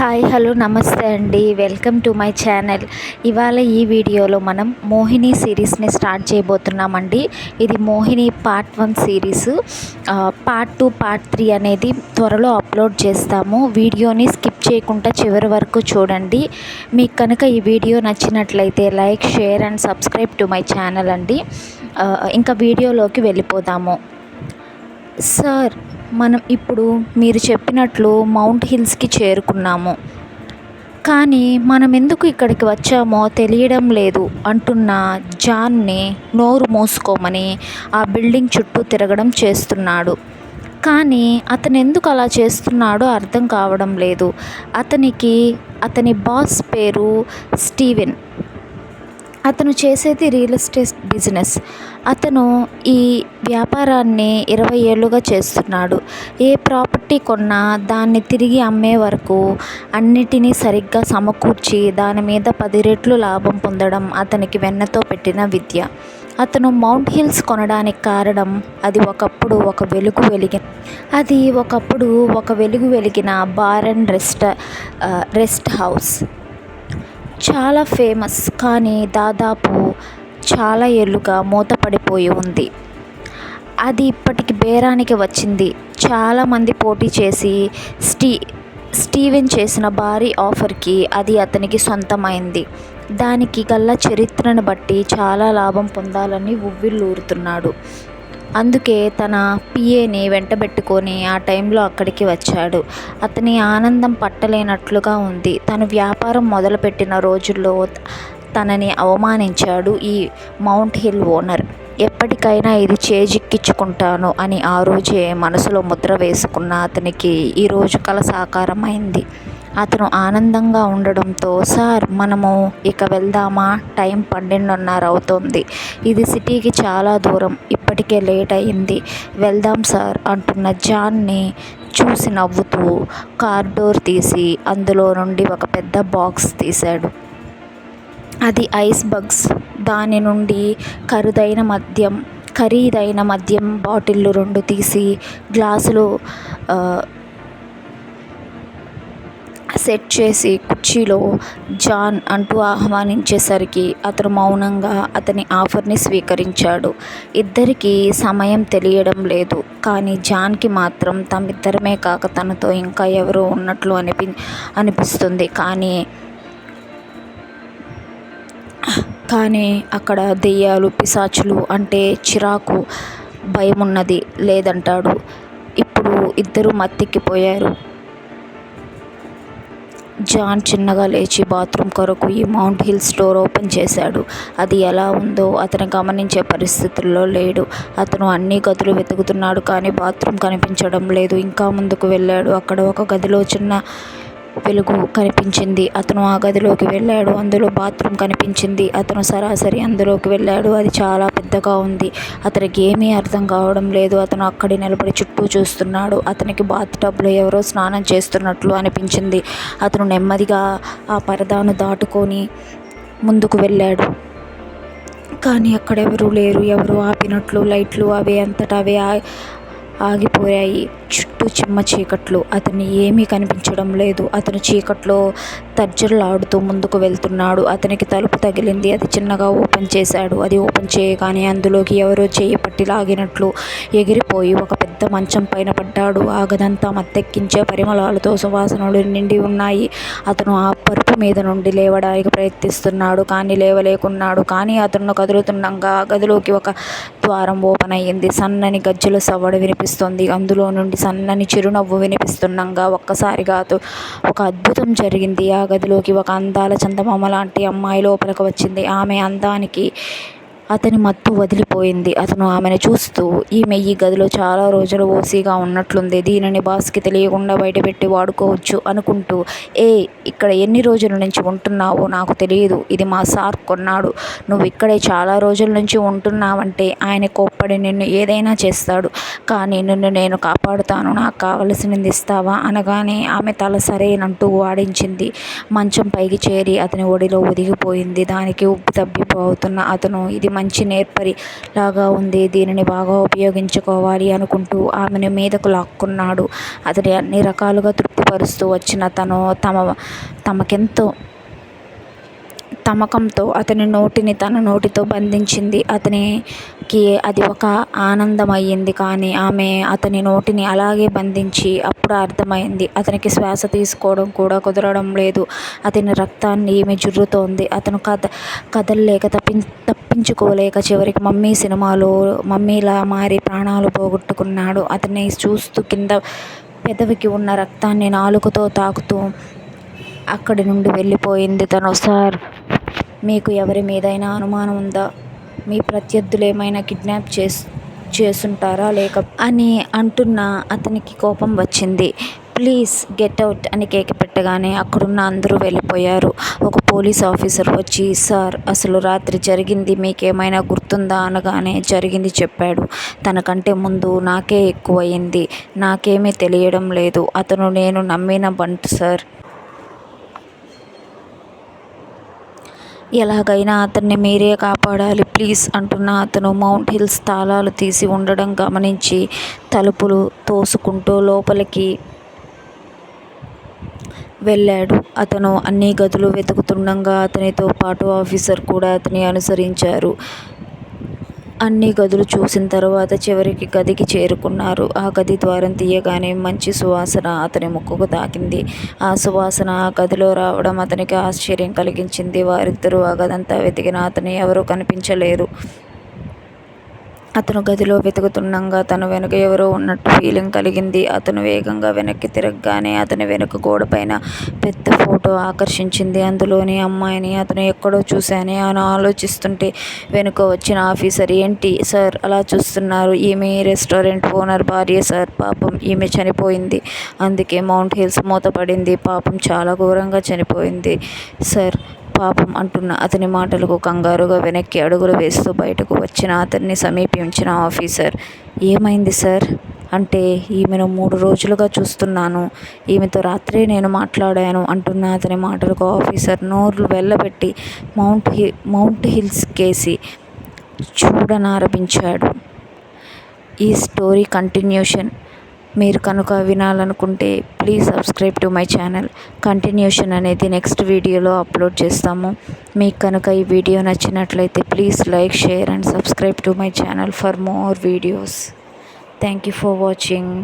Hi hello నమస్తే అండి. Welcome to my channel. ఇవాళ ఈ వీడియోలో మనం మోహిని సిరీస్ని స్టార్ట్ చేయబోతున్నామండి. ఇది Mohini part one series. Part two part three అనేది త్వరలో అప్లోడ్ చేస్తాము. వీడియోని స్కిప్ చేయకుండా చివరి వరకు చూడండి. మీకు కనుక ఈ వీడియో నచ్చినట్లయితే like share and subscribe to my channel అండి. ఇంకా వీడియోలోకి వెళ్ళిపోదాము. సార్ మనం ఇప్పుడు మీరు చెప్పినట్లు మౌంట్ హిల్స్కి చేరుకున్నాము. కానీ మనం ఎందుకు ఇక్కడికి వచ్చామో తెలియడం లేదు అంటున్న జాన్ని నోరు మూసుకోమని ఆ బిల్డింగ్ చుట్టూ తిరగడం చేస్తున్నాడు. కానీ అతను ఎందుకు అలా చేస్తున్నాడో అర్థం కావడం లేదు. అతనికి అతని బాస్ పేరు స్టీవెన్. అతను చేసేది రియల్ ఎస్టేట్ బిజినెస్. అతను ఈ వ్యాపారాన్ని ఇరవై ఏళ్ళుగా చేస్తున్నాడు. ఏ ప్రాపర్టీ కొన్నా దాన్ని తిరిగి అమ్మే వరకు అన్నిటినీ సరిగ్గా సమకూర్చి దాని మీద పది రెట్లు లాభం పొందడం అతనికి వెన్నతో పెట్టిన విద్య. అతను మౌంట్ హిల్స్ కొనడానికి కారణం అది ఒకప్పుడు ఒక వెలుగు వెలిగిన అది ఒకప్పుడు ఒక వెలుగు వెలిగిన bar and rest rest house. చాలా ఫేమస్ కానీ దాదాపు చాలా ఏళ్ళుగా మూతపడిపోయి ఉంది. అది ఇప్పటికి బేరానికి వచ్చింది. చాలామంది పోటీ చేసి స్టీ స్టీవెన్ చేసిన భారీ ఆఫర్కి అది అతనికి సొంతమైంది. దానికి గల్ల చరిత్రను బట్టి చాలా లాభం పొందాలని ఉవ్విళ్ళూరుతున్నాడు. అందుకే తన పిఏని వెంటబెట్టుకొని ఆ టైంలో అక్కడికి వచ్చాడు. అతని ఆనందం పట్టలేనట్లుగా ఉంది. తను వ్యాపారం మొదలుపెట్టిన రోజుల్లో తనని అవమానించాడు ఈ మౌంట్ హిల్ ఓనర్. ఎప్పటికైనా ఇది చేజిక్కించుకుంటాను అని ఆ రోజే మనసులో ముద్ర వేసుకున్న అతనికి ఈరోజు కల సాకారమైంది. అతను ఆనందంగా ఉండడంతో సార్ మనము ఇక వెళ్దామా? టైం పన్నెండున్నర అవుతుంది. ఇది సిటీకి చాలా దూరం. ఇప్పటికే లేట్ అయింది. వెళ్దాం సార్ అంటున్న జాన్ని చూసి నవ్వుతూ కార్ డోర్ తీసి అందులో నుండి ఒక పెద్ద బాక్స్ తీశాడు. అది ఐస్ బగ్స్. దాని నుండి ఖరుదైన మద్యం ఖరీదైన మద్యం బాటిళ్ళు రెండు తీసి గ్లాసులు సెట్ చేసి కుర్చీలో జాన్ అంటూ ఆహ్వానించేసరికి అతను మౌనంగా అతని ఆఫర్ని స్వీకరించాడు. ఇద్దరికీ సమయం తెలియడం లేదు. కానీ జాన్కి మాత్రం తమిద్దరమే కాక తనతో ఇంకా ఎవరో ఉన్నట్లు అనిపి అనిపిస్తుంది. కానీ కానీ అక్కడ దెయ్యాలు పిశాచులు అంటే చిరాకు భయం ఉన్నది లేదంటాడు. ఇప్పుడు ఇద్దరు మత్తెక్కిపోయారు జాన్ చిన్నగా లేచి బాత్రూమ్ కొరకు ఈ మౌంట్ హిల్ స్టోర్ ఓపెన్ చేశాడు. అది ఎలా ఉందో అతను గమనించే పరిస్థితుల్లో లేడు. అతను అన్ని గదులు వెతుకుతున్నాడు కానీ బాత్రూమ్ కనిపించడం లేదు. ఇంకా ముందుకు వెళ్ళాడు. అక్కడ ఒక గదిలో చిన్న వెలుగు కనిపించింది. అతను ఆ గదిలోకి వెళ్ళాడు. అందులో బాత్రూమ్ కనిపించింది. అతను సరాసరి అందులోకి వెళ్ళాడు. అది చాలా పెద్దగా ఉంది. అతనికి ఏమీ అర్థం కావడం లేదు. అతను అక్కడి నిలబడి చుట్టూ చూస్తున్నాడు. అతనికి బాత్ టబ్లో ఎవరో స్నానం చేస్తున్నట్లు అనిపించింది. అతను నెమ్మదిగా ఆ పరదాను దాటుకొని ముందుకు వెళ్ళాడు. కానీ అక్కడ ఎవరూ లేరు. ఎవరు ఆపినట్లు లైట్లు అవి అంతటా అవే ఆగిపోయాయి. చుట్టూ చిమ్మ చీకట్లు అతన్ని ఏమీ కనిపించడం లేదు. అతను చీకట్లో తర్జనలాడుతూ ముందుకు వెళ్తున్నాడు. అతనికి తలుపు తగిలింది. అది చిన్నగా ఓపెన్ చేశాడు. అది ఓపెన్ చేయగానే అందులోకి ఎవరో చేయి పట్టి లాగినట్లు ఎగిరిపోయి ఒక పెద్ద మంచం పైన పడ్డాడు. ఆ గదంతా మత్తెక్కించే పరిమళాలతో సువాసనలు నిండి ఉన్నాయి. అతను ఆ పరుపు మీద నుండి లేవడానికి ప్రయత్నిస్తున్నాడు కానీ లేవలేకున్నాడు. కానీ అతను కదులుతుండగా ఆ గదిలోకి ఒక ద్వారం ఓపెన్ అయ్యింది. సన్నని గజ్జల సవ్వడి వినిపిస్తుంది. అందులో నుండి సన్నని చిరునవ్వు వినిపిస్తుండగా ఒక్కసారిగా ఒక అద్భుతం జరిగింది. ఆ గదిలోకి ఒక అందాల చందమామ లాంటి అమ్మాయి లోపలికి వచ్చింది. ఆమె అందానికి అతని మత్తు వదిలిపోయింది. అతను ఆమెను చూస్తూ ఈమె ఈ గదిలో చాలా రోజులు ఓసీగా ఉన్నట్లుంది. దీనిని బాస్కి తెలియకుండా బయటపెట్టి వాడుకోవచ్చు అనుకుంటూ ఏ ఇక్కడ ఎన్ని రోజుల నుంచి ఉంటున్నావో నాకు తెలియదు. ఇది మా సార్ కొన్నాడు. నువ్వు ఇక్కడే చాలా రోజుల నుంచి ఉంటున్నావంటే ఆయన కోప్పడి నిన్ను ఏదైనా చేస్తాడు. కానీ నిన్ను నేను కాపాడుతాను. నాకు కావలసినది ఇస్తావా? అనగానే ఆమె తల సరేనంటూ వాడించింది. మంచం పైకి చేరి అతని ఒడిలో ఒదిగిపోయింది. దానికి ఉప్పు తబ్బిపోతున్న అతను ఇది మంచి నేర్పరి లాగా ఉంది. దీనిని బాగా ఉపయోగించుకోవాలి అనుకుంటూ ఆమెను మీదకు లాక్కున్నాడు. అతని అన్ని రకాలుగా తృప్తిపరుస్తూ వచ్చిన తను తమ తమకెంతో తమకంతో అతని నోటిని తన నోటితో బంధించింది. అతనికి అది ఒక ఆనందమయ్యింది. కానీ ఆమె అతని నోటిని అలాగే బంధించి అప్పుడు అర్థమైంది. అతనికి శ్వాస తీసుకోవడం కూడా కుదరడం లేదు. అతని రక్తాన్ని ఈమె జుర్రుతోంది. అతను కథ కదలలేక తప్పి తప్పించుకోలేక చివరికి మమ్మీ సినిమాలో మమ్మీలా మారి ప్రాణాలు పోగొట్టుకున్నాడు. అతన్ని చూస్తూ కింద పెదవికి ఉన్న రక్తాన్ని నాలుకతో తాకుతూ అక్కడి నుండి వెళ్ళిపోయింది తను. సార్ మీకు ఎవరి మీదైనా అనుమానం ఉందా? మీ ప్రత్యర్థులు ఏమైనా కిడ్నాప్ చేసి చేసుంటారా లేక అని అంటున్న అతనికి కోపం వచ్చింది. ప్లీజ్ గెట్ అవుట్ అని కేక పెట్టగానే అక్కడున్న అందరూ వెళ్ళిపోయారు. ఒక పోలీస్ ఆఫీసర్ వచ్చి సార్ అసలు రాత్రి జరిగింది మీకేమైనా గుర్తుందా? అనగానే జరిగింది చెప్పాడు. తనకంటే ముందు నాకే ఎక్కువయింది. నాకేమీ తెలియడం లేదు. అతను నేను నమ్మిన బంట్ సార్. ఎలాగైనా అతన్ని మీరే కాపాడాలి ప్లీజ్ అంటున్న అతను మౌంట్ హిల్స్ తాళాలు తీసి ఉండడం గమనించి తలుపులు తోసుకుంటూ లోపలికి వెళ్ళాడు. అతను అన్ని గదులు వెతుకుతుండగా అతనితో పాటు ఆఫీసర్ కూడా అతని అనుసరించారు. అన్ని గదులు చూసిన తర్వాత చివరికి గదికి చేరుకున్నారు. ఆ గది ద్వారం తీయగానే మంచి సువాసన అతని ముక్కుకు తాకింది. ఆ సువాసన ఆ గదిలో రావడం అతనికి ఆశ్చర్యం కలిగించింది. వారిద్దరూ ఆ గదంతా వెతికిన అతని ఎవరూ కనిపించలేరు అతను గదిలో వెతుకుతుండగా తన వెనుక ఎవరో ఉన్నట్టు ఫీలింగ్ కలిగింది. అతను వేగంగా వెనక్కి తిరగగానే అతని వెనుక గోడపైన పెద్ద ఫోటో ఆకర్షించింది. అందులోని అమ్మాయిని అతను ఎక్కడో చూశానే అని ఆలోచిస్తుంటే వెనుక వచ్చిన ఆఫీసర్ ఏంటి సార్ అలా చూస్తున్నారు? ఈమె రెస్టారెంట్ ఓనర్ భార్య సార్. పాపం ఈమె చనిపోయింది. అందుకే మౌంట్ హిల్స్ మూతపడింది. పాపం చాలా ఘోరంగా చనిపోయింది సార్. పాపం అంటున్న అతని మాటలకు కంగారుగా వెనక్కి అడుగులు వేస్తూ బయటకు వచ్చిన అతన్ని సమీపించిన ఆఫీసర్. ఏమైంది సార్? అంటే ఈమెను మూడు రోజులుగా చూస్తున్నాను. ఈమెతో రాత్రే నేను మాట్లాడాను అంటున్న అతని మాటలకు ఆఫీసర్ నోర్లు వెళ్ళబెట్టి మౌంట్ హి మౌంట్ హిల్స్ కేసి చూడనారంభించాడు ఈ స్టోరీ కంటిన్యూషన్. మీరు కనుక వినాలనుకుంటే please subscribe to my channel continuation అనేది నెక్స్ట్ వీడియోలో అప్లోడ్ చేస్తాము. మీకు కనుక ఈ వీడియో నచ్చినట్లయితే please like share and subscribe to my channel for more videos thank you for watching